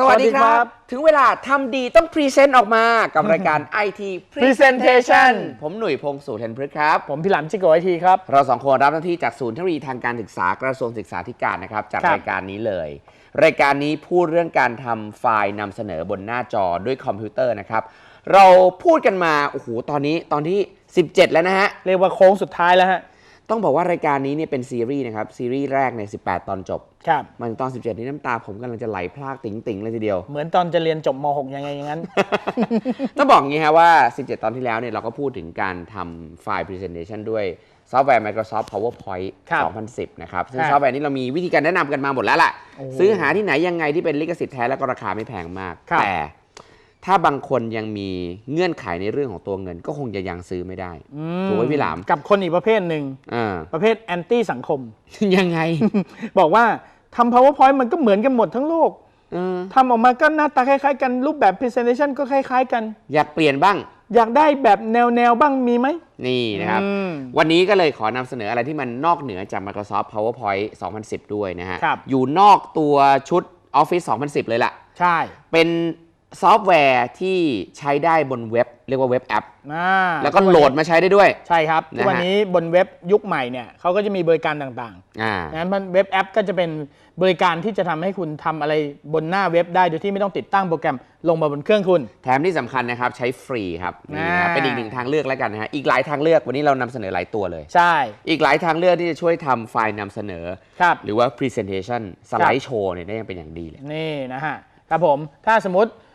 สวัสดีคสวัสดีครัรับบถึงเวลาทำดีต้องพรีเซนต์ออกมากับรายการ IT Presentation ผมหนุ่ยพงศ์สุเทนพฤกษ์ครับ ผมพี่หลามจิโกไอทีครับ เราสองคนรับหน้าที่จากศูนย์เทคโนโลยีทางการศึกษากระทรวงศึกษาธิการนะครับ จากครับรายการนี้เลย รายการนี้พูดเรื่องการทำไฟล์นำเสนอบนหน้าจอด้วยคอมพิวเตอร์นะครับเราพูดกันมาโอ้โหตอนนี้ตอนที่ 17 แล้วนะฮะเรียกว่าโค้งสุดท้ายแล้วฮะ ต้องบอกว่ารายการนี้เนี่ยเป็นซีรีส์นะครับ ซีรีส์แรกในย18 ตอนจบครับมันตอน 17 นี้น้ำตาผมกำลังจะไหลพรากติ๋งๆ เลยทีเดียว เหมือนตอนจะเรียนจบม .6 ยังไงอย่างนั้น ต้องบอกอย่างนี้ฮะว่า 17 ตอนที่แล้วเนี่ยเราก็พูดถึงการทำไฟล์ Presentation ด้วยซอฟต์แวร์ Microsoft PowerPoint ครับ2010 นะครับ ซึ่งครับซอฟต์แวร์นี้เรามีวิธีการแนะนำกันมาหมดแล้วล่ะโอ้โหซื้อหาที่ไหนยังไงที่เป็นลิขสิทธิ์แท้แล้วก็ราคาไม่แพงมากครับแต่ ถ้าบางคนยังมีเงื่อนไขในเรื่องของตัวเงิน ก็คงจะยังซื้อไม่ได้อืถูกไหมพี่หลามกับคนอีกประเภทหนึ่งอ่าประเภทแอนตี้สังคม ยังไง บอกว่าทำ powerpoint มันก็เหมือนกันหมดทั้งโลกเออทำออกมาก็หน้าตาคล้ายๆกันรูปแบบ presentation ก็คล้าย ๆ กัน อยากเปลี่ยนบ้าง อยากได้แบบแนวๆบ้างมีไหม นี่นะครับอืมวันนี้ก็เลยขอนำเสนออะไรที่มันนอกเหนือจาก Microsoft PowerPoint 2010 ด้วยนะฮะครับอยู่นอกตัวชุด Office 2010 เลยล่ะ ใช่เป็น ซอฟต์แวร์ที่ใช้ได้บนเว็บ เรียกว่าเว็บแอป อ่าแล้วก็โหลดมาใช้ได้ด้วย ใช่ครับนะฮะ ทุกวันนี้บนเว็บยุคใหม่เนี่ยเขาก็จะมีบริการต่างๆอ่างั้นมันเว็บแอปก็จะเป็นบริการที่จะทำให้คุณทำอะไรบนหน้าเว็บได้โดยที่ไม่ต้องติดตั้งโปรแกรมลงมาบนเครื่องคุณ แถมที่สำคัญนะครับ ใช้ฟรีครับนี่นะครับอ่า เป็นอีกหนึ่งทางเลือกแล้วกันนะฮะอีกหลายทางเลือกวันนี้เรานำเสนอหลายตัวเลย ใช่อีกหลายทางเลือกที่จะช่วยทำไฟล์นำเสนอ ครับ หรือว่า Presentation สไลด์โชว์เนี่ยได้ยังเป็นอย่างดีเลย นี่นะฮะครับผมถ้าสมมติเอ่อ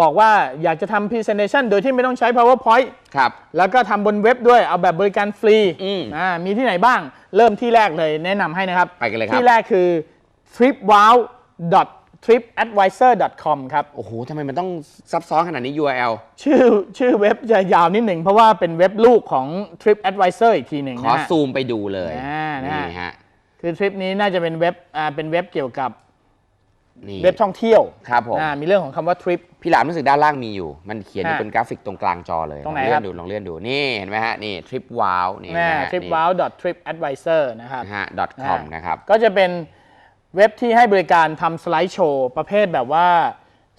บอกว่าอยากจะทำ Presentation โดยที่ไม่ต้องใช้ PowerPoint ครับ แล้วก็ทำบนเว็บด้วยเอาแบบบริการฟรีอืมอ่ามีที่ไหนบ้าง เริ่มที่แรกเลยแนะนำให้นะครับ ไปกันเลยครับ ที่แรกคือ tripwow tripadvisor com ครับ โอ้โหทำไมมันต้องซับซ้อนขนาดนี้ URL ชื่อชื่อเว็บจะยาวนิดหนึ่ง เพราะว่าเป็นเว็บลูกของ TripAdvisor อีกทีหนึ่งขอนะฮะ ซูมไปดูเลยอ่านะฮะ นี่ฮะ คือทริปนี้น่าจะเป็นเว็บอ่าเป็นเว็บเกี่ยวกับ นี่เว็บท่องเที่ยวครับผมอ่ามีเรื่องของคำว่าทริป พี่หลามรู้สึกด้านล่างมีอยู่ มันเขียนอยู่ฮะเป็นกราฟิกตรงกลางจอเลยตรงไหนลอเลื่ครัอนบ ดูลองเลื่อนดูนี่เห็นไหมฮะนี่ทริปว้าวนี่นะนะฮะ tripwow tripadvisor นะครับ นะฮะ .com นะครับ ก็จะเป็นเว็บที่ให้บริการทำสไลด์โชว์ ประเภทแบบว่า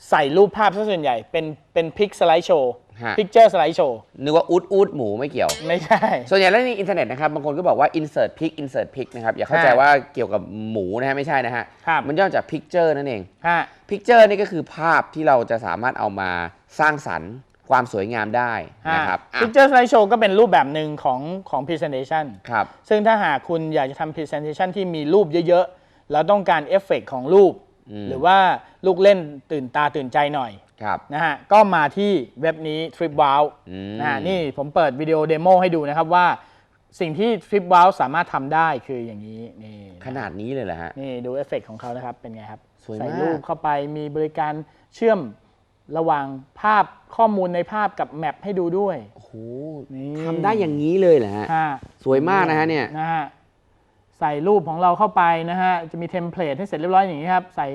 ใส่รูปภาพซะส่วนใหญ่เป็นเป็นพิกสไลด์โชว์ ฮะ พิกเจอร์สไลด์โชว์นึกว่าอูดอูดหมูไม่เกี่ยว ไม่ใช่ ส่วนใหญ่แล้วในอินเทอร์เน็ตนะครับบางคนก็บอกว่า insert pic insert pic นะครับอย่าเข้าใจฮะว่าเกี่ยวกับหมูนะฮะไม่ใช่นะฮะครับ มันย่อจาก picture นั่นเอง ฮะ picture นี่ก็คือภาพที่เราจะสามารถเอามาสร้างสรรค์ความสวยงามได้นะครับอะพิกเจอร์สไลด์โชว์ก็เป็นรูปแบบหนึ่งของของ presentation ครับ ซึ่งถ้าหากคุณอยากจะทำ presentation ที่มีรูปเยอะ ๆ แล้วต้องการเอฟเฟกต์ของรูปอืมหรือว่าลูกเล่นตื่นตาตื่นใจหน่อยครับ นะฮะก็มาที่เว็บนี้ TripWow อืมนะฮะนี่ผมเปิดวิดีโอเดโมให้ดูนะครับว่าสิ่งที่ TripWow สามารถทำได้คืออย่างนี้นี่ขนาดนี้เลยเหรอฮะ นี่ดูเอฟเฟกต์ของเขานะครับ เป็นไงครับ สวยมาก ใส่รูปเข้าไปมีบริการเชื่อมระหว่างภาพข้อมูลในภาพกับแมปให้ดูด้วย โอ้โหนี่ ทำได้อย่างนี้เลยเหรอฮะ ฮะสวยมากนะฮะเนี่ย นะฮะใส่รูปของเราเข้าไปนะฮะ จะมีเทมเพลตให้เสร็จเรียบร้อยอย่างนี้ครับ ใส่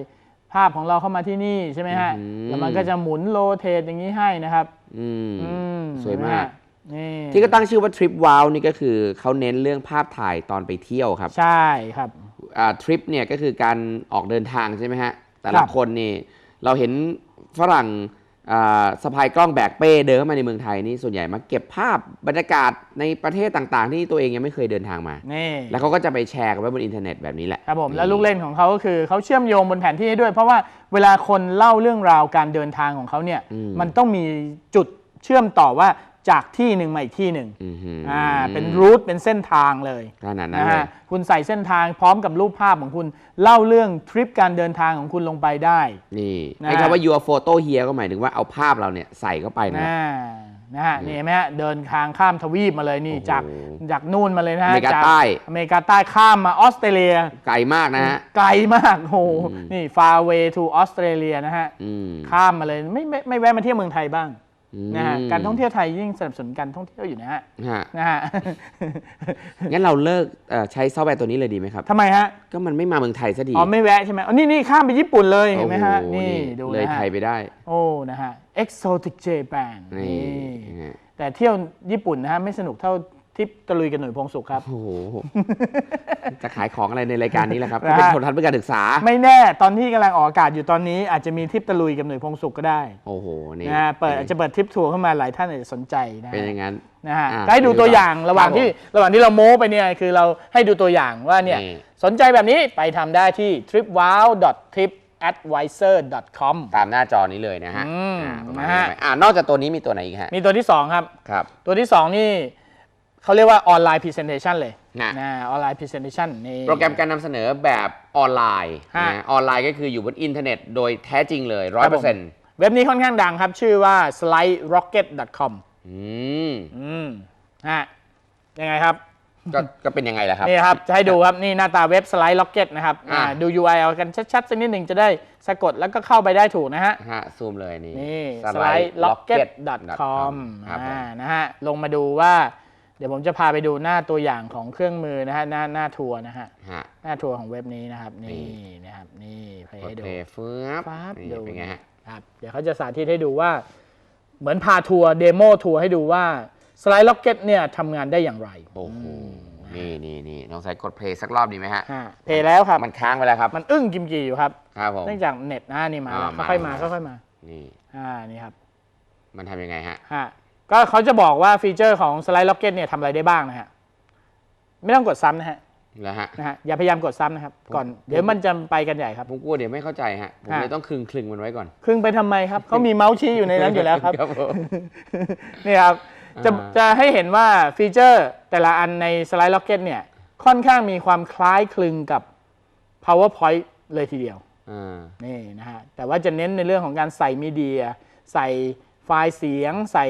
ภาพของเราเข้ามาที่นี่ใช่ไหมฮะอื้อหือแล้วมันก็จะหมุนโรเตทอย่างนี้ให้นะครับอืมอืมสวยเห็นไหมากฮะนี่ที่ก็ตั้งชื่อว่าทริปว้าวนี่ก็คือเขาเน้นเรื่องภาพถ่ายตอนไปเที่ยวครับ ใช่ครับทริปเนี่ยก็คือการออกเดินทางใช่ไหมฮะ แต่คละรับคนนี่เราเห็นฝรั่งอ่า สะพายกล้องแบกเป้เดินเข้ามาในเมืองไทยนี่ส่วนใหญ่มาเก็บภาพบรรยากาศในประเทศต่างๆ ที่ตัวเองยังไม่เคยเดินทางมา นี่แล้วเขาก็จะไปแชร์กันไว้บนอินเทอร์เน็ตแบบนี้แหละ ครับผมแล้วลูกเล่นของเขาก็คือเขาเชื่อมโยงบนแผนที่ให้ด้วย เพราะว่าเวลาคนเล่าเรื่องราวการเดินทางของเขาเนี่ยอืมมันต้องมีจุดเชื่อมต่อว่า จากที่หนึ่งมาอีกที่หนึ่งอื้อหืออ่าเป็นรูทเป็นเส้นทางเลยขนาดนั้นนะเลยฮะคุณใส่เส้นทางพร้อมกับรูปภาพของคุณเล่าเรื่องทริปการเดินทางของคุณลงไปได้ นี่นะไอ้คำว่า your photo here ก็หมายถึงว่าเอาภาพเราเนี่ยใส่เข้าไปนะนะนะฮะนี่เห็นไหมฮะเดินทางข้ามทวีปมาเลยนี่โอ้โหจากจากนู่นมาเลยนะฮะอเมริกาจใต้อเมริกาใต้ข้ามมาออสเตรเลีย ไกลมากนะฮะไกลมากโอ้โหนี่ far away to Australia นะฮะอืมข้ามมาเลยไม่ไม่ไม่แวะมาเที่ยวเมืองไทยบ้างอืม นะฮะการท่องเที่ยวไทยยิ่งสนับสนุนการท่องเที่ยวอยู่นะฮะฮะนะฮะงั้นเราเลิกเอ่อใช้ซอฟต์แวร์ตัวนี้เลยดีไหมครับทำไมฮะก็มันไม่มาเมืองไทยสักทีอ๋อไม่แวะใช่ไหมอ๋อนี่นี่ข้ามไปญี่ปุ่นเลยเห็นไหมฮะโอ้โนี่ดูเลยนะฮะไทยไปได้ โอ้นะฮะ exotic Japan นี่นี่นะฮะแต่เที่ยวญี่ปุ่นนะฮะไม่สนุกเท่า ทิปตะลุยกันหน่วยพงสุขครับ โอ้โห จะขายของอะไรในรายการนี้แหละครับ นะฮะ เป็นโทรทัศน์เพื่อการศึกษา ไม่แน่ตอนที่กำลังออกอากาศอยู่ตอนนี้ อาจจะมีทริปตะลุยกับหน่วยพงสุขก็ได้โอ้โห นี่นะฮะเปิดอาจจะเปิดทริปทัวร์เข้ามาหลายท่านอาจจะสนใจนะเป็นฮะ อย่างนั้น นะฮะอ่าก็ให้ดูตัวอย่างระหว่างที่ครับผมระหว่างที่เราโม้ไปเนี่ยคือเราให้ดูตัวอย่างว่าเนี่ยนี่ สนใจแบบนี้ไปทำได้ที่ tripwow.tripadvisor.com ตามหน้าจอนี้เลยนะฮะอืมอ่าประมาณนะนี้ฮะ ไหมอ่านอกจากตัวนี้มีตัวไหนอีกฮะ มีตัวที่ 2 ครับ ครับ ตัวที่ 2 นี่ เขาเรียกว่าออนไลน์พรีเซนเทชันเลยนะ นะออนไลน์พรีเซนเทชันนี่ โปรแกรมการนำเสนอแบบออนไลน์ฮะ นะออนไลน์ก็คืออยู่บนอินเทอร์เน็ตโดยแท้จริงเลยร้อคยรัเปบอผร์เซ็นมต์เว็บนี้ค่อนข้างดังครับ ชื่อว่า sliderocket.com อืมอืมฮะยังไงครับ ก็ก็เป็นยังไงล่ะครับ นี่ครับ จะให้ดูครับนี่หน้าตาเว็บ Slide Rocket นะครับอ่า อ่าดู URL กันชัดๆสักนิดหนึ่งจะได้สะกดแล้วก็เข้าไปได้ถูกนะฮะ ฮะซูมเลยนี่นี่ sliderocket.com sliderocket.com ครับผมอ่านะฮะลงมาดูว่า เดี๋ยวผมจะพาไปดูหน้าตัวอย่างของเครื่องมือนะฮะหน้าหน้าทัวร์นะฮะฮะ หน้าทัวร์ของเว็บนี้นะครับ นี่ นี่นะครับ นี่ไปกดให้ดู เพลย์ฟืบปั๊บนี่ดู เป็นไงฮะ ครับเดี๋ยวเขาจะสาธิตให้ดูว่า เหมือนพาทัวร์เดโมทัวร์ให้ดูว่า Slide Rocket เนี่ยทำงานได้อย่างไรโอ้โห นี่นี่นี่น้องสายกดเพลย์สักรอบดีไหมฮะ ฮะเพลย์แล้วครับ มันค้างไปแล้วครับ มันอึ้งกิมจีอยู่ครับ ครับผม เนื่องจากเน็ตนะนี่มาอ่าแล้วค่อยๆมามาค่อยๆมา นี่ อ่านี่ครับ มันทำยังไงฮะ ฮะ ก็เขาจะบอกว่าฟีเจอร์ของ Slide Rocket เนี่ยทำอะไรได้บ้างนะฮะ ไม่ต้องกดซ้ำนะฮะแล้วฮะนะฮะอย่าพยายามกดซ้ำนะครับ ก่อนเดี๋ยวมันจะไปกันใหญ่ครับผมกลัวเดี๋ยวไม่เข้าใจฮะผมฮะเลยต้องคลึงคลึงมันไว้ก่อนครึ่งไปทำไมครับเขามีเมาส์ชี้อยู่ในนั้นอยู่แล้วครับครับผมนี่ครับจะอ่าจะให้เห็นว่าฟีเจอร์แต่ละอันใน Slide Rocket เนี่ยค่อนข้างมีความคล้ายคลึงกับ PowerPoint เลยทีเดียวอ่านี่นะฮะแต่ว่าจะเน้นในเรื่องของการใส่มีเดีย ใส่ไฟล์เสียง ใส่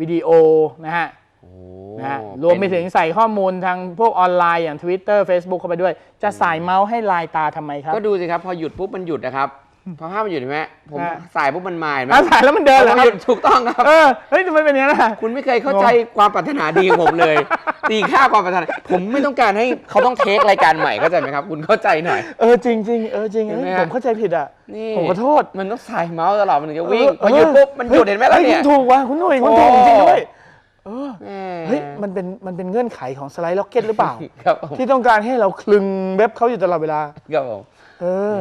วิดีโอนะฮะโอ้นะฮะรวมไปถึงใส่ข้อมูลทางพวกออนไลน์อย่าง Twitter Facebook เข้าไปด้วย จะสายเมาส์ให้ลายตาทำไมครับ ก็ดูสิครับ พอหยุดปุ๊บมันหยุดนะครับ พอภาพมันหยุดเห็นไหมผมฮะสายปุ๊บมันมาเห็นไหมอะสายแล้วมันเดินเหรอพอครัหบยุดถูกต้องครับเออเฮ้ยทำไมเป็นอย่างนั้นล่ะคุณไม่เคยเข้าใจความปรารถนาดีของผมเลย ตีค่าความปรารถนาผมไม่ต้องการให้เขาต้องเทครายการใหม่เข้าใจไหมครับ คุณเข้าใจหน่อยเออจริงจริงๆเออจริงเห็นไหมเอ้ยฮะผมเข้าใจผิดอะนี่ผมขอโทษมันต้องสายเมาส์ตลอดมันถึงจะวิ่งเพอหยุดปุ๊บมันหยุดเห็นไหมล่ะเนี่ยคุณถูกว่ะคุณหนุ่ยคุณถูกโอ้จริงๆด้วยเออแหม่เฮ้ยมันเป็นมันเป็นเงื่อนไขของสไลด์ล็อกเก็ตหรือเปล่าครับผมที่ต้องการให้เราคลึงเว็บเขาอยู่ตลอดเวลาครับผมเออ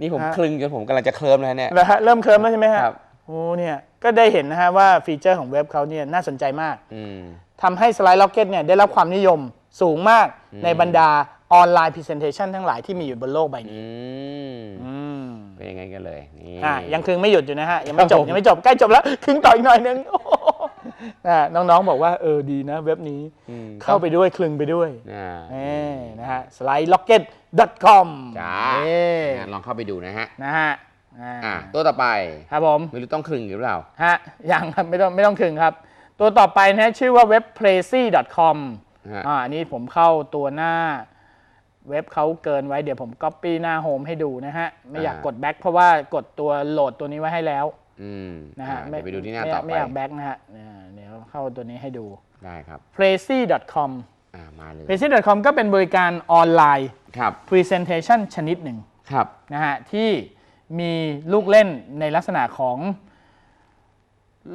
นี่ผมฮะ คลึงจนผมกำลังจะเคลิ้มแล้วเนี่ยแล้วฮะเริ่มเคลิ้มแล้วใช่ไหมฮะครับ โอ้เนี่ยก็ได้เห็นนะฮะว่าฟีเจอร์ของเว็บเขาเนี่ยน่าสนใจมากอืม ทำให้สไลด์ล็อกเก็ตเนี่ยได้รับความนิยมสูงมากในบรรดาออนไลน์พรีเซนเทชันทั้งหลายที่มีอยู่บนโลกใบนี้อืมอืมเป็นยังไงกันเลยนี่ อะยังคลึงไม่หยุดอยู่นะฮะยังไม่จบครับผม ยังไม่จบใกล้จบแล้วคลึงต่ออีกหน่อยนึงโอ้โห อะน้องๆบอกว่าเออดีนะเว็บนี้อืมเข้าไปด้วยคลึงไปด้วยอ่านี่นะฮะ sliderocket.com จ้านี่อะลองเข้าไปดูนะฮะนะฮะอ่าอะตัวต่อไปครับผมไม่รู้ต้องคลึงหรือเปล่าฮะยังครับไม่ต้องไม่ต้องคลึงครับ ตัวต่อไปนะฮะชื่อว่าเว็บ placy.com ฮะอ่าอันนี้ผมเข้าตัวหน้าเว็บเขาเกินไว้เดี๋ยวผม copy หน้าโฮมให้ดูนะฮะ ไม่อยากกดแบ็คเพราะว่ากดตัวโหลดตัวนี้ไว้ให้แล้ว อืมนะฮะอะเดี๋ยวไปดูที่หน้าม่ต่อไม่ไปอยากแบ็คนะฮะอ่าเดี๋ยวเข้าตัวนี้ให้ดู ได้ครับ placy.com อ่ามาเลย placy.com ก็เป็นบริการออนไลน์ ครับ presentation ชนิดหนึ่งครับ นะฮะที่มีลูกเล่นในลักษณะของ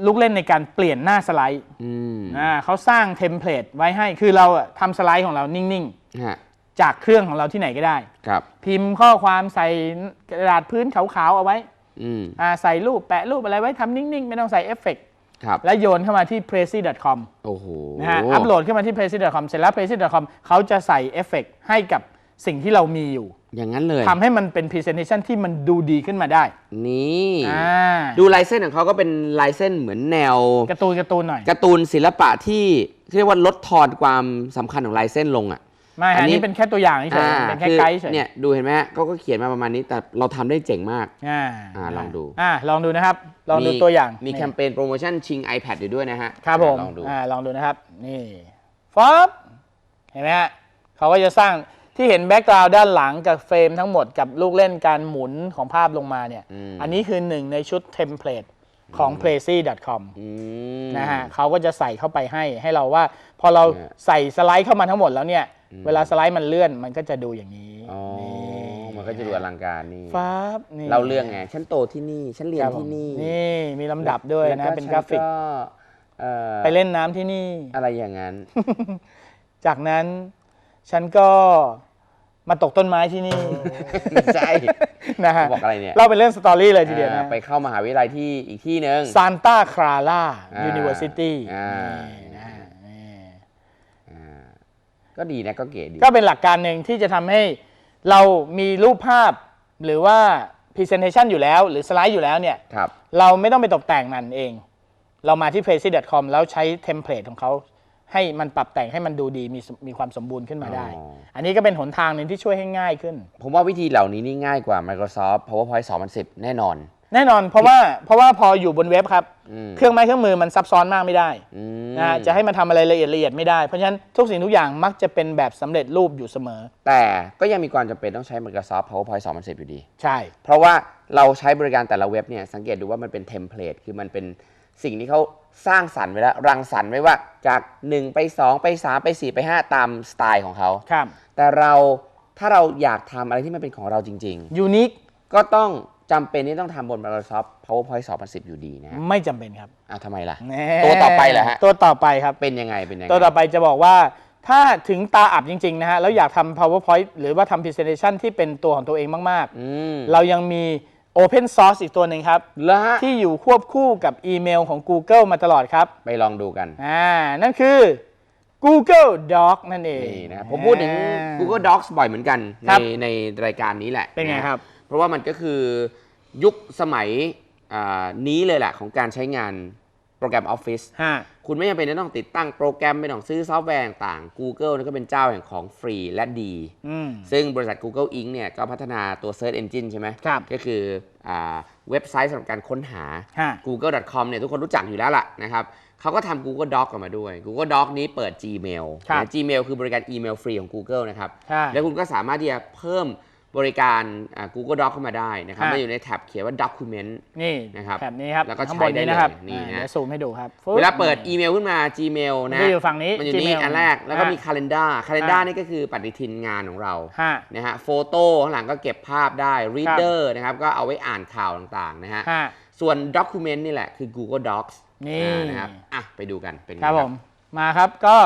ลูกเล่นในการเปลี่ยนหน้าสไลด์อืมอ่าเขาสร้างเทมเพลตไว้ให้คือเราอะทำสไลด์ของเรานิ่ง ฮะๆ จากเครื่องของเราที่ไหนก็ได้ ครับ พิมพ์ข้อความใส่กระดาษพื้นขาวๆเอาไว้ อืมอ่าใส่รูปแปะรูปอะไรไว้ทำนิ่ง ๆ ไม่ต้องใส่เอฟเฟกต์ครับแล้วโยนเข้ามาที่ placy.com โอ้โหนะฮะอัปโหลดขึ้นมาที่ placy.com เสร็จแล้ว placy.com เขาจะใส่เอฟเฟกต์ให้กับสิ่งที่เรามีอยู่ อย่างนั้นเลยทำให้มันเป็น presentation ที่มันดูดีขึ้นมาได้ นี่อ่าดูลายเส้นของเขาก็เป็นลายเส้นเหมือนแนวการ์ตูนการ์ตูนหน่อยการ์ตูนศิลปะที่เรียกว่าลดทอนความสำคัญของลายเส้นลงอะ ไม่อัอันนนี้นี้เป็นแค่ตัวอย่างเฉยๆเป็นแค่คือไกด์เฉยเนี่ยดูเห็นไหมฮะเขาก็เขียนมาประมาณนี้แต่เราทำได้เจ๋งมากอ่าอ่าลองดูอ่าลองดูนะครับ ลองดูตัวอย่างมีแคมเปญโปรโมชั่นชิง iPad อยู่ด้วยนะฮะครับผมลองดูอ่าลองดูนะครับ นี่ฟอบเห็นไหมฮะเขาก็จะสร้างที่เห็นแบ็กกราวด์ด้านหลังกับเฟรมทั้งหมดกับลูกเล่นการหมุนของภาพลงมาเนี่ยอืมอันนี้คือหนึ่งในชุดเทมเพลตของ placy.com อืมนะฮะเขาก็จะใส่เข้าไปให้ให้เราว่า พอเราเนี่ยใส่สไลด์เข้ามาทั้งหมดแล้วเนี่ย เวลาสไลด์มันเลื่อนมันก็จะดูอย่างนี้อ๋อนี่มันก็จะดูอลังการนี่ฟ้าบนี่เราเรื่องไงฉันโตที่นี่ฉันเรียนครับผมที่นี่นี่มีลำดับด้วยแล้นะเป็นฉักราฟิกเอ่อไปเล่นน้ำที่นี่ อะไรอย่างนั้น จากนั้นฉันก็มาตกต้นไม้ที่นี่ใช่นะฮะบอกอะไรเนี่ยเล่าเป็นเรื่องสตอรี่เลยทีเดียวอ่านะ ไปเข้ามหาวิทยาลัยที่อีกที่หนึ่งซานตาคลาร่าอ่ายูนิเวอร์ซิตี้ อ่า นะฮะนี่ อ่า ก็ดีนะก็เก๋ดี ก็เป็นหลักการหนึ่งที่จะทำให้เรามีรูปภาพหรือว่า Presentation อยู่แล้ว หรือสไลด์อยู่แล้วเนี่ย ครับ เราไม่ต้องไปตกแต่งมันเอง เรามาที่ p r a c y c o m แล้วใช้เทมเพลตของเขา ให้มันปรับแต่งให้มันดูดีมีสมีความสมบูรณ์ขึ้นมาได้ อ๋อ อันนี้ก็เป็นหนทางหนึ่งที่ช่วยให้ง่ายขึ้น ผมว่าวิธีเหล่านี้นี่ง่ายกว่า Microsoft PowerPoint 2010 แน่นอน แน่นอนเพราะว่าเพราะว่าพออยู่บนเว็บครับ อืมเครื่องไม้เครื่องมือมันซับซ้อนมากไม่ได้อืมนะจะให้มันทำอะไรละเอียดละเอียดไม่ได้ เพราะฉะนั้นทุกสิ่งทุกอย่างมักจะเป็นแบบสำเร็จรูปอยู่เสมอ แต่ก็ยังมีความจำเป็นต้องใช้ Microsoft PowerPoint 2010อยู่ดี ใช่ เพราะว่าเราใช้บริการแต่ละเว็บเนี่ยสังเกตดูว่ามันเป็นเทมเพลตคือมันเป็นสิ่งที่เขาสร้างสรรค์ไว้แล้ว รังสรรค์ไว้ว่าจาก 1 ไป 2 ไป 3 ไป 4 ไป 5 ตามสไตล์ของเขา ครับแต่เราถ้าเราอยากทำอะไรที่มันเป็นของเราจริง ยูนิค ๆ ก็ต้อง จำเป็นที่ต้องทำบน Microsoft PowerPoint 2010 อยู่ดีนะฮะไม่จำเป็นครับอะทำไมล่ะ แน่ตัวต่อไปเหรอฮะ ตัวต่อไปครับ เป็นยังไงเป็นยังไง ตัวต่อไปจะบอกว่าถ้าถึงตาอับจริงๆนะฮะแล้วอยากทำ PowerPoint หรือว่าทำ Presentation ที่เป็นตัวของตัวเองมากอืมๆ เรายังมี Open Source อีกตัวหนึ่งครับ แล้วฮะ ที่อยู่ควบคู่กับอีเมลของ Google มาตลอดครับไปลองดูกัน อ่านั่นคือ Google Doc นั่นเองนี่นะครับผมพูดถึง อ่า Google Docs บ่อยเหมือนกันครัในบในรายการนี้แหละเป็นไงะครับ เพราะว่ามันก็คือยุคสมัยอ่านี้เลยแหละของการใช้งานโปรแกรม Office ฮะคุณไม่จำเป็นจะต้องติดตั้งโปรแกรมไม่ต้องซื้อซอฟต์แวร์ต่างๆ Google นี่ก็เป็นเจ้าแห่งของฟรีและดีอืมซึ่งบริษัท Google Inc. เนี่ยก็พัฒนาตัว Search Engine ใช่ไหมครับก็คืออาเว็บไซต์สำหรับการค้นหาฮะ google.com เนี่ยทุกคนรู้จักอยู่แล้วล่ะนะครับเขาก็ทำ Google Doc ออกมาด้วย Google Doc นี้เปิด Gmail ครับนะ Gmail คือบริการอีเมลฟรีของ Google นะครับใช่แล้วคุณก็สามารถที่จะเพิ่ม บริการอ่า Google Doc เข้ามาได้นะครับฮะมันอยู่ในแท็บเขียนว่า Document นี่นะครับแบบนี้ครับแล้วก็ข้างบนใช้ได้นี้นะครับเลยนี่อ่านะเดี๋ยวซูมให้ดูครับ เวลาเปิดอีเมลขึ้นมา Gmail มันนะจะอยู่ฝั่งนี้มันอยู่นี่ Gmail อันแรกแล้วก็มีฮะ Calendar Calendar ฮะนี่ก็คือปฏิทินงานของเราฮะนะฮะโฟโต้ข้างหลังก็เก็บภาพได้ Reader นะครับก็เอาไว้อ่านข่าวต่างๆนะฮะฮะส่วน Document นี่แหละคือ Google Docs นี่อ่านะครับอะไปดูกันเป็นไงครับผมมาครับก็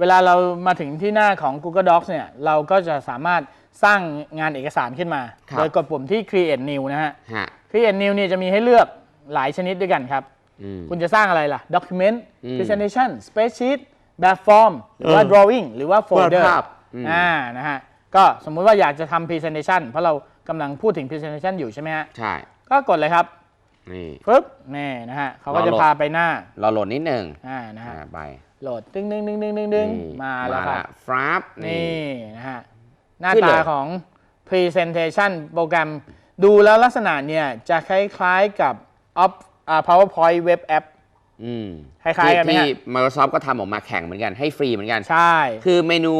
เวลาเรามาถึงที่หน้าของ Google Docs เนี่ยเราก็จะสามารถ สร้างงานเอกสารขึ้นมาโดยกดปุ่มที่ Create New นะฮะ ฮะ Create New เนี่ยจะมีให้เลือกหลายชนิดด้วยกันครับ อืม คุณจะสร้างอะไรล่ะ Document อืม Presentation Spreadsheet แบบฟอร์มหรือว่า เออ Drawing หรือว่า Folder วาดภาพอืม อ่านะฮะ ก็สมมุติว่าอยากจะทำ Presentation เพราะเรากำลังพูดถึง Presentation อยู่ใช่ไหมฮะ ใช่ ก็กดเลยครับนี่ ปึ๊บนี่นะฮะเขาก็จะรอโหลด พาไปหน้าเราโหลดนิดหนึ่งอ่านะฮะอ่าไปโหลดดึงดึงดึงดึงดึงดึงนี่มาแล้วครับ ฟราฟนี่นะฮะ หน้าขึ้นเลตาย ของ Presentation โปรแกรม ดูแล้วลักษณะเนี่ยจะคล้ายๆกับ Op อ่า PowerPoint Web App อืมคล้ายๆกันไหมที่ฮะ ที่ Microsoft ก็ทำออกมาแข่งเหมือนกันให้ฟรีเหมือนกัน ใช่ คือเมนู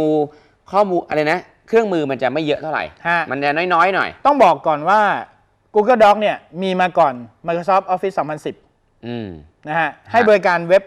ข้อมูลอะไรนะ เครื่องมือมันจะไม่เยอะเท่าไหร่ ฮะ มันจะน้อยๆหน่อย ต้องบอกก่อนว่า Google Doc เนี่ยมีมาก่อน Microsoft Office 2010 อืม นะฮะ ให้บริการเว็บ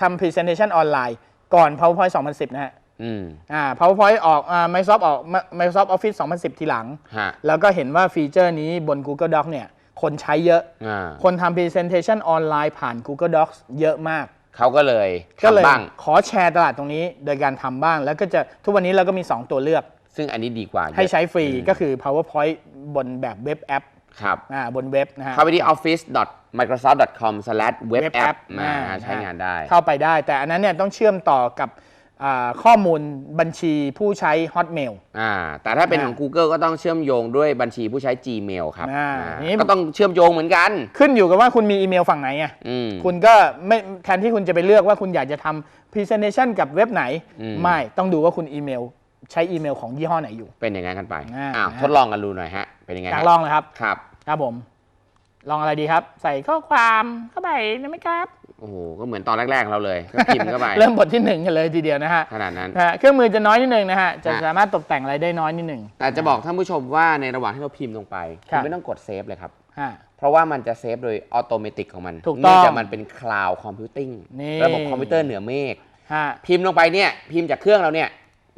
ทำ Presentation ออนไลน์ ก่อน PowerPoint 2010 นะฮะ อืมอ่า PowerPoint ออก Microsoft ออก Microsoft Office 2010 ทีหลัง ฮะแล้วก็เห็นว่าฟีเจอร์นี้บน Google Doc เนี่ย คนใช้เยอะ อ่าคนทำ Presentation ออนไลน์ผ่าน Google Docs เยอะมาก เขาก็เลยก็เลยทำบ้าง ขอแชร์ตลาดตรงนี้โดยการทำบ้าง แล้วก็จะทุกวันนี้เราก็มี 2 ตัวเลือก ซึ่งอันนี้ดีกว่าเยอะให้ใช้ฟรีอืมก็คือ PowerPoint บนแบบเว็บแอปครับ อ่าบนเว็บนะฮะ เข้าไปที่ office.microsoft.com/webapp Web App มาอ่าใช้งานได้ เข้าไปได้ แต่อันนั้นเนี่ยต้องเชื่อมต่อกับอ่า ข้อมูลบัญชีผู้ใช้ Hotmail อ่าแต่ถ้าเป็นอ่าของ Google ก็ต้องเชื่อมโยงด้วยบัญชีผู้ใช้ Gmail ครับอ่าอ่านี่ ก็ต้องเชื่อมโยงเหมือนกัน ขึ้นอยู่กับว่าคุณมีอีเมลฝั่งไหนไงอืม คุณก็ไม่แทนที่คุณจะไปเลือกว่าคุณอยากจะทำ Presentation กับเว็บไหน อืม ไม่ต้องดูว่าคุณอีเมล ใช้อีเมลของยี่ห้อไหนอยู่ เป็นอย่างนั้นกันไปอ่า อ้าวทดลองกันดูหน่อยฮะ เป็นยังไงอยากฮะลองเลยครับ ครับ ครับผม ลองอะไรดีครับ ใส่ข้อความเข้าไปได้ไหมครับ โอ้โหก็เหมือนตอนแรกๆของเราเลยก็พิมพ์เข้าไป เริ่มบทที่หนึ่งกันเลยทีเดียวนะฮะขนาดนั้น นะฮะเครื่องมือจะน้อยนิดนึงนะฮะจะฮะ สามารถตกแต่งอะไรได้น้อยนิดนึงแต่จะบอกท่านผู้ชมว่าในระหว่างที่เราพิมพ์ลงไปครัณบไม่ต้องกดเซฟเลยครับ ฮะ เพราะว่ามันจะเซฟโดยออโตเมติกของมันถูกต้องเนื่องจากมันเป็นคลาวด์คอมพิวติ้งนี่ ระบบคอมพิวเตอร์เหนือเมฆฮะพิมพ์ลงไปเนี่ยพิมพ์จากเครื่องเราเนี่ย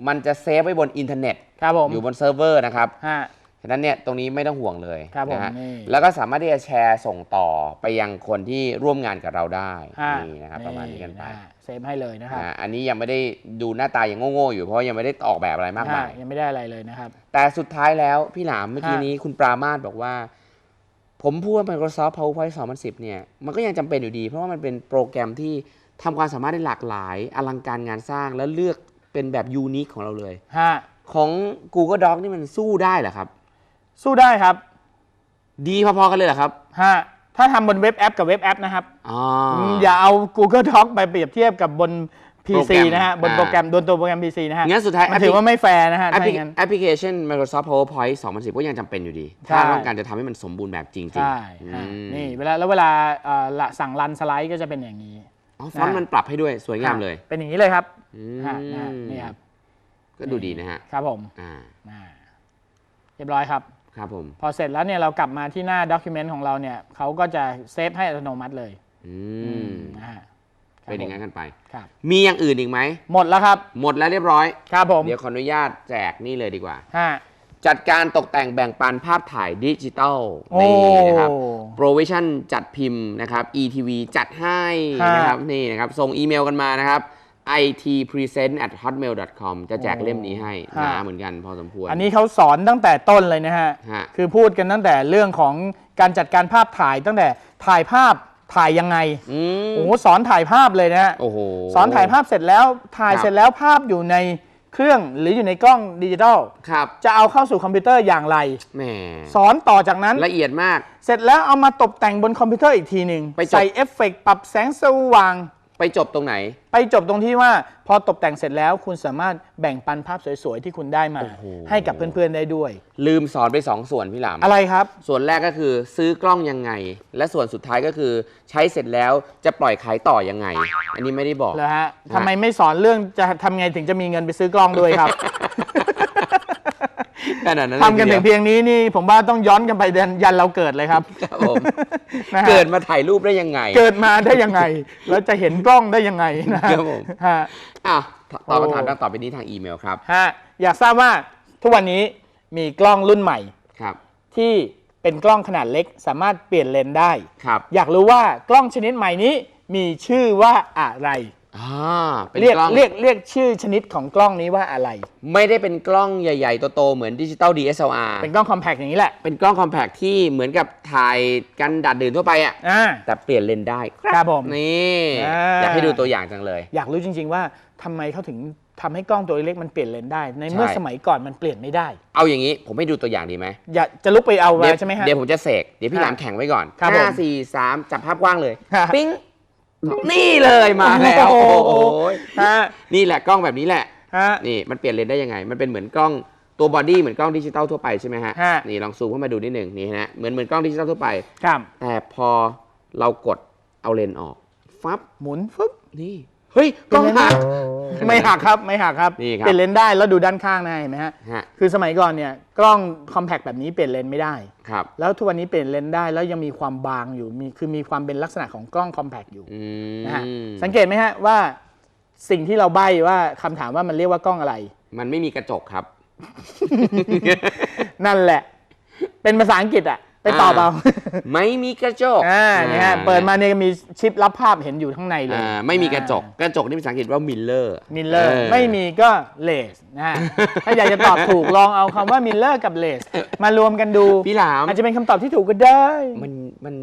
มันจะเซฟไว้บนอินเทอร์เน็ต ครับผมอยู่บนเซิร์ฟเวอร์นะครับ ฮะ ฉะนั้นเนี่ยตรงนี้ไม่ต้องห่วงเลยครับผมนะฮะนี่แล้วก็สามารถที่จะแชร์ส่งต่อไปยังคนที่ร่วมงานกับเราได้ฮะนี่นะครับประมาณนี้กันไปะฮะเซฟให้เลยนะครับอ่าอันนี้ยังไม่ได้ดูหน้าตายังโง่ๆอยู่เพราะยังไม่ได้ออกแบบอะไรมากมายฮะยังไม่ได้อะไรเลยนะครับ แต่สุดท้ายแล้วพี่หลามเมื่อกี้ฮะนี้คุณปรามาสบอกว่า ผมพูดว่า Microsoft PowerPoint 2010 เนี่ย มันก็ยังจำเป็นอยู่ดี เพราะว่ามันเป็นโปรแกรมที่ทำความสามารถได้หลากหลาย อลังการงานสร้างแล้วเลือกเป็นแบบยูนิคของเราเลย ฮะ ของ Google Doc นี่มันสู้ได้เหรอครับ สู้ได้ครับดีพอๆกันเลยเหรอครับฮะถ้าทำบนเว็บแอปกับเว็บแอปนะครับอ๋ออย่าเอา Google Doc ไปเปรียบเทียบกับบน โปร PC แกรมนะฮะบนอ่า โปรแกรมบนตัวโปรแกรม PC นะฮะงั้นสุดท้ายมันถือว่าไม่แฟร์นะฮะแอปถ้าพลิอย่างนั้น แอปพลิเคชัน Microsoft PowerPoint 2010 ก็ยังจำเป็นอยู่ดี ใช่ ถ้าต้องการจะทำให้มันสมบูรณ์แบบจริงๆใช่ฮะอืมนี่เวลาแล้วเวลาเอ่อละสั่งรันสไลด์ก็จะเป็นอย่างนี้ อ๋อฟอนต์มันปรับให้ด้วยสวยงามเลยฮะเป็นอย่างนี้เลยครับอืมฮะนะฮะนี่ครับ ก็ดูดีนะฮะครับผมอ่า อ่าเรียบร้อยครับ ครับผม พอเสร็จแล้วเนี่ยเรากลับมาที่หน้า Document ของเราเนี่ยเขาก็จะเซฟให้อัตโนมัติเลยอืมนะฮะเป็นอย่างนั้นกันไป ครับ มีอย่างอื่นอีกไหม หมดแล้วครับ หมดแล้วเรียบร้อย ครับผมเดี๋ยวขออนุญาตแจกนี่เลยดีกว่า ฮะ จัดการตกแต่งแบ่งปันภาพถ่ายดิจิตอลโอ้นี่นะครับ Provision จัดพิมพ์นะครับ ETV จัดให้ฮะนะครับนี่นะครับส่งอีเมลกันมานะครับ itpresent at hotmail com จะแจกเล่มนี้ให้หนาเหมือนกันพอสมควร อันนี้เขาสอนตั้งแต่ต้นเลยนะฮะฮะคือพูดกันตั้งแต่เรื่องของการจัดการภาพถ่ายตั้งแต่ถ่ายภาพถ่ายยังไงอืมโอ้โหสอนถ่ายภาพเลยนะฮะโอ้โหสอนถ่ายภาพเสร็จแล้วถ่ายครับเสร็จแล้วภาพอยู่ในเครื่องหรืออยู่ในกล้องดิจิทัลครับจะเอาเข้าสู่คอมพิวเตอร์อย่างไรแหมสอนต่อจากนั้นละเอียดมาก เสร็จแล้วเอามาตกแต่งบนคอมพิวเตอร์อีกทีหนึ่งไปจบใส่เอฟเฟกต์ปรับแสงสว่าง ไปจบตรงไหน ไปจบตรงที่ว่าพอตกแต่งเสร็จแล้วคุณสามารถแบ่งปันภาพสวยๆ ที่คุณได้มา โอ้โห ให้กับเพื่อนๆได้ด้วย ลืมสอนไปสองส่วนพี่หลาม อะไรครับ ส่วนแรกก็คือซื้อกล้องยังไง และส่วนสุดท้ายก็คือใช้เสร็จแล้วจะปล่อยขายต่อยังไง อันนี้ไม่ได้บอกเหรอฮะทำไมไม่สอนเรื่องจะทำไงถึงจะมีเงินไปซื้อกล้องด้วยครับ ขนาดนั้นทำกันถึงเพียงนี้นี่ผมว่าต้องย้อนกันไปยันยันเราเกิดเลยครับครับผมนะฮะเกิดมาถ่ายรูปได้ยังไง เกิดมาได้ยังไง แล้วจะเห็นกล้องได้ยังไงนะครับผมฮะอะตอบโอ้คำถามดังต่อไปนี้ทางอีเมลครับฮะอยากทราบว่าทุกวันนี้มีกล้องรุ่นใหม่ครับ ที่เป็นกล้องขนาดเล็กสามารถเปลี่ยนเลนส์ได้ครับ อยากรู้ว่ากล้องชนิดใหม่นี้มีชื่อว่าอะไร อ่าเป็นเรียกกล้องเรียกเรียกชื่อชนิดของกล้องนี้ว่าอะไร ไม่ได้เป็นกล้องใหญ่ๆโตๆเหมือนดิจิตอล DSLR เป็นกล้องคอมแพคอย่างนี้แหละเป็นกล้องคอมแพคที่เหมือนกับถ่ายกันดัดดื่นทั่วไปอะอ่า แต่เปลี่ยนเลนส์ได้ครับผมนี่อ่า อยากให้ดูตัวอย่างจังเลย อยากรู้จริง ๆ ว่าทำไมเขาถึงทำให้กล้องตัวเล็กๆมันเปลี่ยนเลนส์ได้ ในเมื่อใช่ สมัยก่อนมันเปลี่ยนไม่ได้ เอาอย่างนี้ผมให้ดูตัวอย่างดีไหมอย่าจะลุกไปเอามาเดี๋ยวใช่ไหมฮะ เดี๋ยวผมจะเสกเดี๋ยวพี่หลามอะแข่งไว้ก่อนครับห้าผมสี่สามจับภาพกว้างเลย ฮะ ปิ้ง นี่เลยมาแล้วโอ้โอ้โหโหฮะนี่แหละกล้องแบบนี้แหละฮะนี่มันเปลี่ยนเลนส์ได้ยังไง มันเป็นเหมือนกล้องตัวบอดี้เหมือนกล้องดิจิตอลทั่วไปใช่ไหมฮะฮะ นี่ลองซูมเข้ามาดูนิดหนึ่งนี่นะเหมือนเหมือนกล้องดิจิตอลทั่วไป ครับแต่พอเรากดเอาเลนส์ออกฟับหมุนฟึบนี่ เฮ้ยกล้องหักไม่หักครับไม่หักครับนี่ครับ เปลี่ยนเลนส์ได้แล้วดูด้านข้างนะเห็นไหมฮะฮะคือสมัยก่อนเนี่ยกล้องคอมแพคแบบนี้เปลี่ยนเลนส์ไม่ได้ ครับแล้วทุกวันนี้เปลี่ยนเลนส์ได้แล้วยังมีความบางอยู่มีคือมีความเป็นลักษณะของกล้องคอมแพคอยู่อืมนะฮะสังเกตไหมฮะว่าสิ่งที่เราใบ้ว่าคำถามว่ามันเรียกว่ากล้องอะไร มันไม่มีกระจกครับ นั่นแหละ เป็นภาษาอังกฤษอะ ไปตอบเอาไม่มีกระจกอ่าเนี่ยฮะเปิดมาเนี่ยมีชิปรับภาพเห็นอยู่ข้างในเลยอ่าไม่มีกระจก กระจกนี่ภาษาอังกฤษว่ามิลเลอร์มิลเลอร์ไม่มีก็เลสนะฮะถ้าอยากจะตอบถูกลองเอาคำว่ามิลเลอร์กับเลสมารวมกันดูพี่หลามอาจจะเป็นคำตอบที่ถูกก็ได้ มันมัน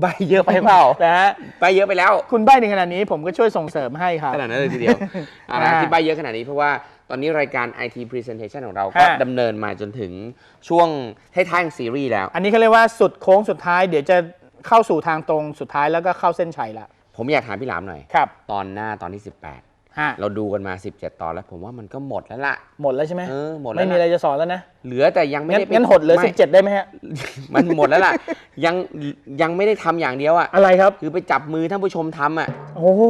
ใบเยอะไปเปล่านะฮะใบเยอะไปแล้ว คุณใบ้ในขนาดนี้ผมก็ช่วยส่งเสริมให้ครับขนาดนั้นเลยทีเดียวอ่าอ่าที่ใบเยอะขนาดนี้เพราะว่า ตอนนี้รายการ IT Presentation ของเราก็ฮะ ดำเนินมาจนถึงช่วงท้ายๆของซีรีส์แล้ว อันนี้เขาเรียกว่าสุดโค้งสุดท้าย เดี๋ยวจะเข้าสู่ทางตรงสุดท้ายแล้วก็เข้าเส้นชัยละผมอยากถามพี่หลามหน่อย ครับตอนหน้าตอนที่ ฮะ18 เราดูกันมา 17 ตอนแล้ว ผมว่ามันก็หมดแล้วล่ะ หมดแล้วใช่ไหมเออหมดแล้วไม่มีอะไรจะสอนแล้วนะเหลือแต่ยังไม่งั้นได้ไปงั้นหดเหลือไม่สิบเจ็ดได้ไหมฮะ มันหมดแล้วล่ะ ยังยังไม่ได้ทำอย่างเดียวอะ อะไรครับ คือไปจับมือท่านผู้ชมทำอะ โอ้โห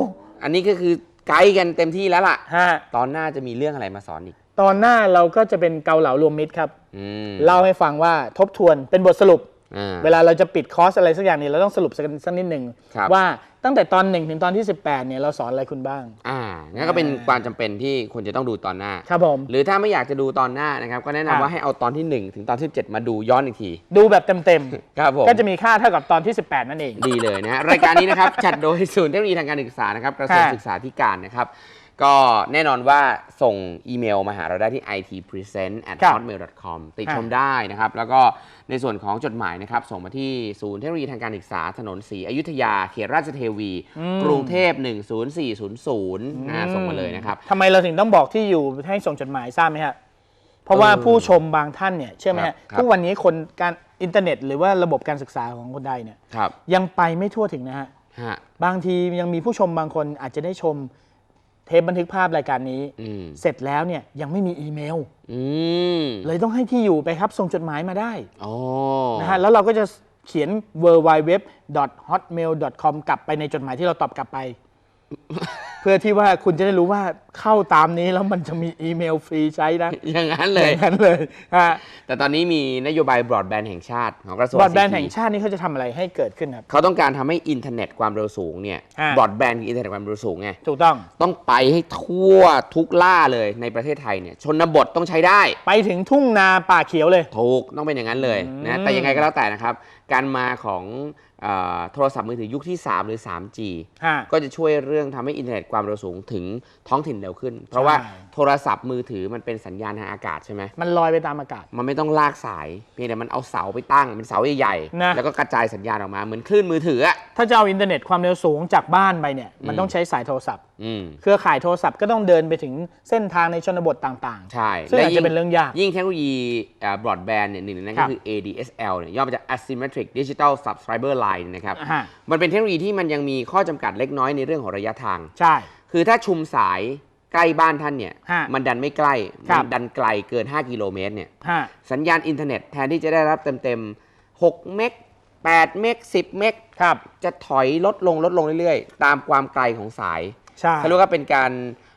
อันนี้ก็คือ ไกด์กันเต็มที่แล้วล่ะ ฮะตอนหน้าจะมีเรื่องอะไรมาสอนอีก ตอนหน้าเราก็จะเป็นเกาเหลารวมมิตรครับ อืมเล่าให้ฟังว่าทบทวนเป็นบทสรุป อ่า เวลาเราจะปิดคอร์สอะไรสักอย่างนี้เราต้องสรุปสักสักนิดหนึ่งครับว่า ตั้งแต่ตอน1ถึงตอนที่ 18เนี่ยเราสอนอะไรคุณบ้าง อ่างั้นก็เป็นความจำเป็นที่ควรจะต้องดูตอนหน้า ครับผม หรือถ้าไม่อยากจะดูตอนหน้านะครับ ก็แนะนำอ่าว่าให้เอาตอนที่ 1 ถึงตอนที่7มาดูย้อนอีกที ดูแบบเต็มครับผม ๆ ก็จะมีค่าเท่ากับตอนที่ 18 นั่นเอง ดีเลยนะฮะรายการนี้นะครับ จัดโดยศูนย์เทคโนโลยีทางการศึกษานะครับกระทรวงค่ะ ศึกษาธิการนะครับ ก็แน่นอนว่าส่งอีเมลมาหาเราได้ที่ itpresent at ครับ hotmail com ติดค่ะชมได้นะครับ แล้วก็ในส่วนของจดหมายนะครับ ส่งมาที่ศูนย์เทคโนโลยีทางการศึกษาถนนศรีอยุธยาเขตราชเทวี กรุงเทพ 10400นะฮะส่งมาเลยนะครับทำไมเราถึงต้องบอกที่อยู่ให้ส่งจดหมายทราบไหมฮะเพราะว่าเออผู้ชมบางท่านเนี่ยเชื่อไหมครัฮะบครับทุกวันนี้คนการอินเทอร์เน็ต หรือว่าระบบการศึกษาของคนไทยเนี่ยครับยังไปไม่ทั่วถึงนะฮะฮะบางทียังมีผู้ชมบางคนอาจจะได้ชม เทปบันทึกภาพรายการนี้อืมเสร็จแล้วเนี่ยยังไม่มีอีเมลอืมเลยต้องให้ที่อยู่ไปครับ ส่งจดหมายมาได้โอ้นะฮะแล้วเราก็จะเขียน w w w hotmail com กลับไปในจดหมายที่เราตอบกลับไป เพื่อที่ว่าคุณจะได้รู้ว่าเข้าตามนี้แล้วมันจะมีอีเมลฟรีใช้นะอย่างนั้นเลอยย่างนั้นเลยฮะแต่ตอนนี้มีนโยบายบรอดแบนด์แห่งชาติของกระทรวงบอดแบนด์ ICT แห่งชาตินี่เขาจะทำอะไรให้เกิดขึ้นครับเขาต้องการทำให้อินเทอร์เน็ตความเร็วสูงเนี่ยอ่าบรอดแบนด์คืออินเทอร์เน็ตความเร็วสูงไงถูกต้องต้องไปให้ทั่วทุกล่าเลยในประเทศไทยเนี่ยชนบทต้องใช้ได้ ไปถึงทุ่งนาป่าเขียวเลยถูกต้องเป็นอย่างนั้นเลยนะแต่ยังไงก็แล้วแต่นะครับ การมาของเออ โทรศัพท์มือถือยุคที่ 3 หรือ 3G ฮะก็จะช่วยเรื่องทำให้อินเทอร์เน็ตความเร็วสูงถึงท้องถิ่นเร็วขึ้น เพราะว่าใช่โทรศัพท์มือถือมันเป็นสัญญาณทางอากาศใช่ไหมมันลอยไปตามอากาศ มันไม่ต้องลากสาย เพียงแต่มันเอาเสาไปตั้งเป็นเสาใหญ่นะๆแล้วก็กระจายสัญญาณออกมาเหมือนคลื่นมือถืออะถ้าจะเอาอินเทอร์เน็ตความเร็วสูงจากบ้านไปเนี่ยมันอืมต้องใช้สายโทรศัพท์อืมเครือข่ายโทรศัพท์ก็ต้องเดินไปถึงเส้นทางในชนบทต่างใช่ซึ่งอาจจะยิ่เป็นเรื่องยาก ยิ่งเทคโนโลยีบรอดแบนด์เนี่ยหนึ่งในนั้นครัก็บคือ ADSL เนี่ยย่อมาจาก Asymmetric Digital Subscriber Line นะครับๆฮะมันเป็นเทคโนโลยีที่มันยังมีข้อจำกัดเล็กน้อยในเรื่องของระยะทาง ใช่ คือถ้าชุมสายใกล้บ้านท่านเนี่ยฮะมันดันไม่ใกล้ครัมับนดันไกลเกิน 5 กิโลเมตรเนี่ยฮะสัญญาณอินเทอร์เน็ตแทนที่จะได้รับเต็มๆ 6 เมก 8 เมก 10 เมกครับจะถอยลดลงลดลงเรื่อยๆ ตามความไกลของสาย ใช่เขาเรียกว่าเป็นการ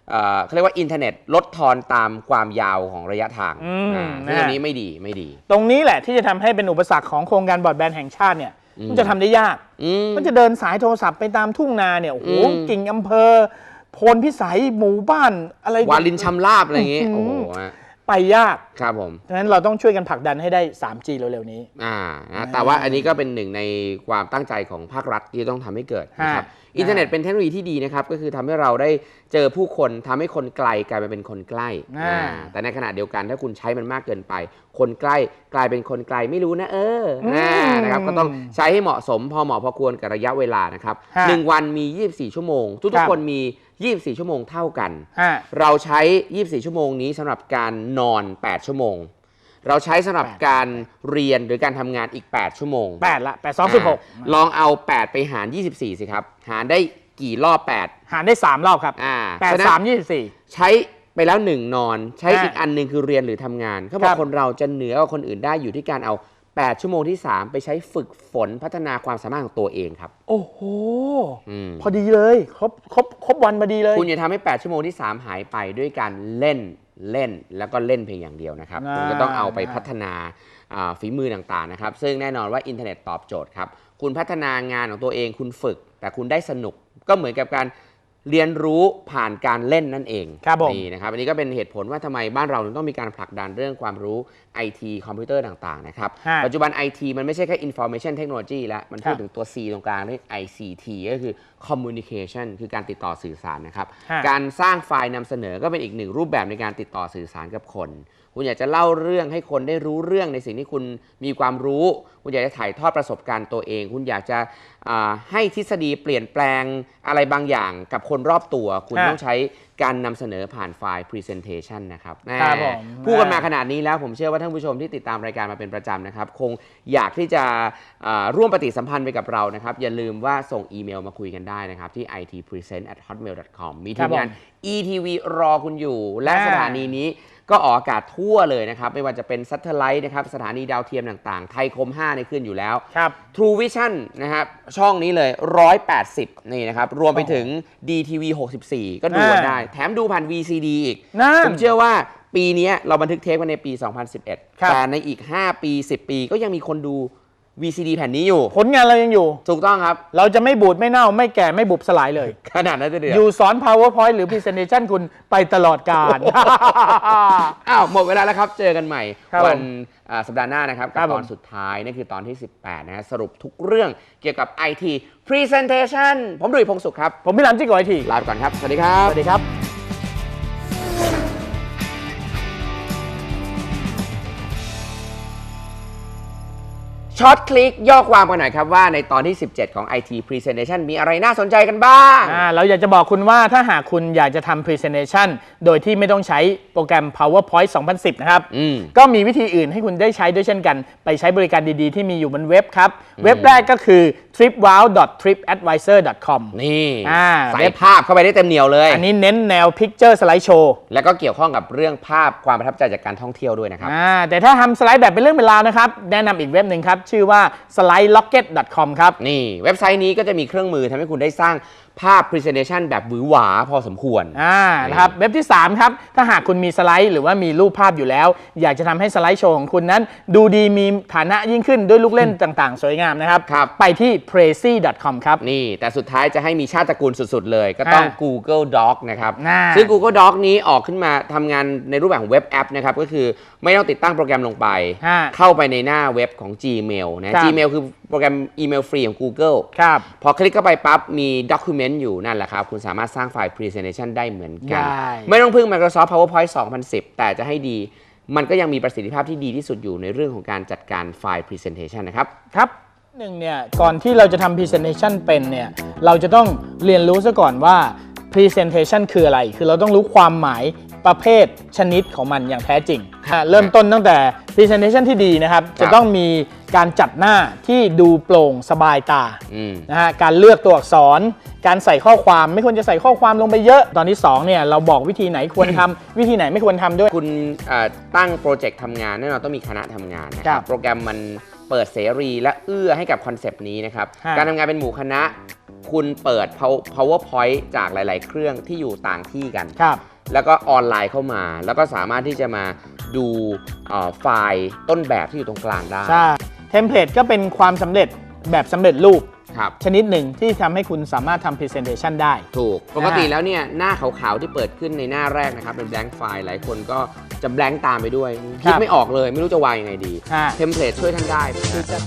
เอ่อเขาเรียกว่าอินเทอร์เน็ตลดทอนตามความยาวของระยะทางอืมอ่าซึ่งนะอันนี้ไม่ดีไม่ดี ตรงนี้แหละที่จะทำให้เป็นอุปสรรคของโครงการบอดแบนด์แห่งชาติเนี่ยอื มมันจะทำได้ยากอืมมันจะเดินสายโทรศัพท์ไปตามทุ่งนาเนี่ยโอ้โหอืมกิ่งอำเภอ โพนพิสัยหมู่บ้านอะไรวาลินชำลาบอะไรอย่างงี้อื้อหือโอ้โหฮะ ไปยากครับผมฉะนั้นเราต้องช่วยกันผลักดันให้ได้ 3G เร็วๆนี้ อ่านะแต่ว่าอันนี้ก็เป็นหนึ่งในความตั้งใจของภาครัฐที่ต้องทำให้เกิดนะครับ ฮะอินเทอร์เน็ตเป็นเทคโนโลยีที่ดีนะครับ ก็คือทำให้เราได้เจอผู้คนทำให้คนไกลกลายมาเป็นคนใกล้อ่า อ่าแต่ในขณะเดียวกันถ้าคุณใช้มันมากเกินไป คนใกล้กลายเป็นคนไกลไม่รู้นะเอออ่านะครับ ก็ต้องใช้ให้เหมาะสมพอเหมาะพอควรกับระยะเวลานะครับฮะหนึ่งวันมี 24 ชั่วโมง ทุครักบๆคนมี 24 ชั่วโมงเท่ากันฮะเราใช้ 24 ชั่วโมงนี้สำหรับการนอน 8 ชั่วโมง เราใช้สำหรับแปด การเรียนหรือการทำงานอีก 8 ชั่วโมงแปดละแปดสองสิบหกอ่าลองเอา 8 ไปหาร 24 สิครับ หารได้กี่รอบ 8 หารได้3รอบครับอ่าแปดฉะนั้นสามยี่สิบสี่ ใช้ไปแล้ว1นอน ใช้อ่าอีกอันหนึ่งคือเรียนหรือทำงานเขาบอครักบ คนเราจะเหนือกว่าคนอื่นได้อยู่ที่การเอา 8 ชั่วโมงที่ 3 ไปใช้ฝึกฝนพัฒนาความสามารถของตัวเองครับ โอ้โห อืม พอดีเลย ครบครบครบวันพอดีเลย คุณอย่าทำให้ 8 ชั่วโมงที่ 3 หายไปด้วยการเล่นเล่นแล้วก็เล่นเพียงอย่างเดียวนะครับอ่า คุณก็ต้องเอาไปพัฒนาอ่าฝีมือต่างๆนะครับ ซึ่งแน่นอนว่าอินเทอร์เน็ตตอบโจทย์ครับ คุณพัฒนางานของตัวเองคุณฝึก แต่คุณได้สนุกก็เหมือนกับการ เรียนรู้ผ่านการเล่นนั่นเองครับผม นี่นะครับอันนี้ก็เป็นเหตุผลว่าทำไมบ้านเราถึงต้องมีการผลักดันเรื่องความรู้ IT คอมพิวเตอร์ต่างๆนะครับ ฮะปัจจุบัน IT มันไม่ใช่แค่ information technology แล้ว มันพูดครับถึงตัว C ตรงกลางเรียก ICT ก็คือ communication คือการติดต่อสื่อสารนะครับ ฮะ การสร้างไฟล์นำเสนอก็เป็นอีกหนึ่งรูปแบบในการติดต่อสื่อสารกับคน คุณอยากจะเล่าเรื่องให้คนได้รู้เรื่องในสิ่งที่คุณมีความรู้ คุณอยากจะถ่ายทอดประสบการณ์ตัวเอง คุณอยากจะอ่าให้ทฤษฎีเปลี่ยนแปลงอะไรบางอย่างกับคนรอบตัว คุณฮะต้องใช้การนำเสนอผ่านไฟล์ presentation นะครับครับผมพูดกันมาขนาดนี้แล้วผมเชื่อว่าท่านผู้ชมที่ติดตามรายการมาเป็นประจำนะครับ คงอยากที่จะอ่าร่วมปฏิสัมพันธ์ไปกับเรานะครับ อย่าลืมว่าส่งอีเมลมาคุยกันได้นะครับ ที่ itpresent@hotmail.com มีทีมงาน ETV รอคุณอยู่ และอ่าสถานีนี้ ก็ออกอากาศทั่วเลยนะครับ ไม่ว่าจะเป็นซัตเทอร์ไลท์นะครับ สถานีดาวเทียมต่างๆ ไทยคม 5 ในขึ้นอยู่แล้ว ครับ True Vision นะครับ ช่องนี้เลย 180 นี่นะครับ รวมไปถึง DTV 64 ก็ดูกันอ่าได้ แถมดูผ่าน VCD อีก นั่นผมเชื่อว่าปีเนี้ยเราบันทึกเทปกันในปีครับ2011แต่ในอีก 5 ปี 10 ปีก็ยังมีคนดู VCD แผ่นนี้อยู่ ผลงานเรายังอยู่ ถูกต้องครับ เราจะไม่บูดไม่เน่าไม่แก่ไม่บุบสลายเลย ขนาดนั้นเลยเดียวอยู่สอน powerpoint หรือ presentation คุณไปตลอดการอ้าวหมดเวลาแล้วครับ เจอกันใหม่ ครับวัผมอ่าสัปดาห์หน้านะครับครักับบผมตอนสุดท้ายนั่นคือตอนที่ 18 นะฮะสรุปทุกเรื่องเกี่ยวกับ IT Presentation ผมดุยพงศ์สุขครับ ผมพี่หลามจิกโกไอทีลาไปก่อนครับ สวัสดีครับ สวัสดีครับ ช็อตคลิกย่อความกันหน่อยครับว่าในตอนที่ 17 ของ IT Presentation มีอะไรน่าสนใจกันบ้าง อ่าเราอยากจะบอกคุณว่าถ้าหากคุณอยากจะทำ presentation โดยที่ไม่ต้องใช้โปรแกรม powerpoint 2010 นะครับ อืม ก็มีวิธีอื่นให้คุณได้ใช้ด้วยเช่นกัน ไปใช้บริการดีๆ ที่มีอยู่บนเว็บครับ เว็บแรกก็คือ tripwow.tripadvisor.com นี่อ่าใส่เว็บภาพเข้าไปได้เต็มเหนียวเลย อันนี้เน้นแนว picture slide show แล้วก็เกี่ยวข้องกับเรื่องภาพความประทับใจจากการท่องเที่ยวด้วยนะครับอ่าแต่ถ้าทำสไลด์แบบเป็นเรื่องเป็นราวนะครับ แนะนำอีกเว็บหนึ่งครับ ชื่อว่า slidelocket.com ครับ นี่ เว็บไซต์นี้ก็จะมีเครื่องมือทำให้คุณได้สร้าง ภาพ Presentation แบบหวือหวาพอสมควร อ่านะครับเว็บที่ 3 ครับ ถ้าหากคุณมีสไลด์หรือว่ามีรูปภาพอยู่แล้ว อยากจะทำให้สไลด์โชว์ของคุณนั้น ดูดีมีฐานะยิ่งขึ้นด้วยลูกเล่นต่างๆ สวยงามนะครับ ครับ ไปที่ praisy.com ครับ นี่ แต่สุดท้ายจะให้มีชาติตระกูลสุดๆ เลย ก็ต้อง อ่า Google Doc นะครับน่า ซึ่ง Google Doc นี้ออกขึ้นมาทำงานในรูปแบบของเว็บแอปนะครับ ก็คือไม่ต้องติดตั้งโปรแกรมลงไป ฮะ เข้าไปในหน้าเว็บของ Gmail นะ ครับ Gmail คือ โปรแกรมอีเมลฟรีของ Google ครับ พอคลิกเข้าไปปั๊บ มี Document อยู่นั่นแหละครับ คุณสามารถสร้างไฟล์ Presentation ได้เหมือนกัน ได้ ไม่ต้องพึ่ง Microsoft PowerPoint 2010 แต่จะให้ดี มันก็ยังมีประสิทธิภาพที่ดีที่สุดอยู่ในเรื่องของการจัดการไฟล์ Presentation นะครับ ครับหนึ่งเนี่ยก่อนที่เราจะทำ presentation เป็นเนี่ยเราจะต้องเรียนรู้ซะก่อนว่า presentation คืออะไร คือเราต้องรู้ความหมาย ประเภทชนิดของมันอย่างแท้จริงอะเริ่มต้นตั้งแต่ presentation ที่ดีนะครับ จะต้องมีการจัดหน้าที่ดูโปร่งสบายตาอืมนะฮะการเลือกตัวอักษร การใส่ข้อความไม่ควรจะใส่ข้อความลงไปเยอะ ตอนที่2เนี่ยเราบอกวิธีไหนควรทำวิธีไหนไม่ควรทำด้วย คุณเอ่อตั้งโปรเจกต์ทำงานแน่นอนต้องมีคณะทำงานนะคครัรับบโปรแกรมมันเปิดเสรีและเอื้อให้กับคอนเซป ต์นี้นะครับฮะการทำงานเป็นหมู่คณะ คุณเปิด Pow- powerpoint จากหลาย ๆ เครื่องที่อยู่ต่างที่กันครับ แล้วก็ออนไลน์เข้ามา แล้วก็สามารถที่จะมาดูเอ่อไฟล์ต้นแบบที่อยู่ตรงกลางได้ใช่เทมเพลตก็เป็นความสำเร็จแบบสำเร็จรูป ครับ ชนิดหนึ่งที่ทำให้คุณสามารถทำ presentation ได้ ถูกปกติแล้วเนี่ยหน้าขาวๆที่เปิดขึ้นในหน้าแรกนะครับ เป็น blank file หลายคนก็จะ blank ตามไปด้วย คิดครับไม่ออกเลยไม่รู้จะวางยังไงดี อ่า เทมเพลตช่วยท่านได้คือจะ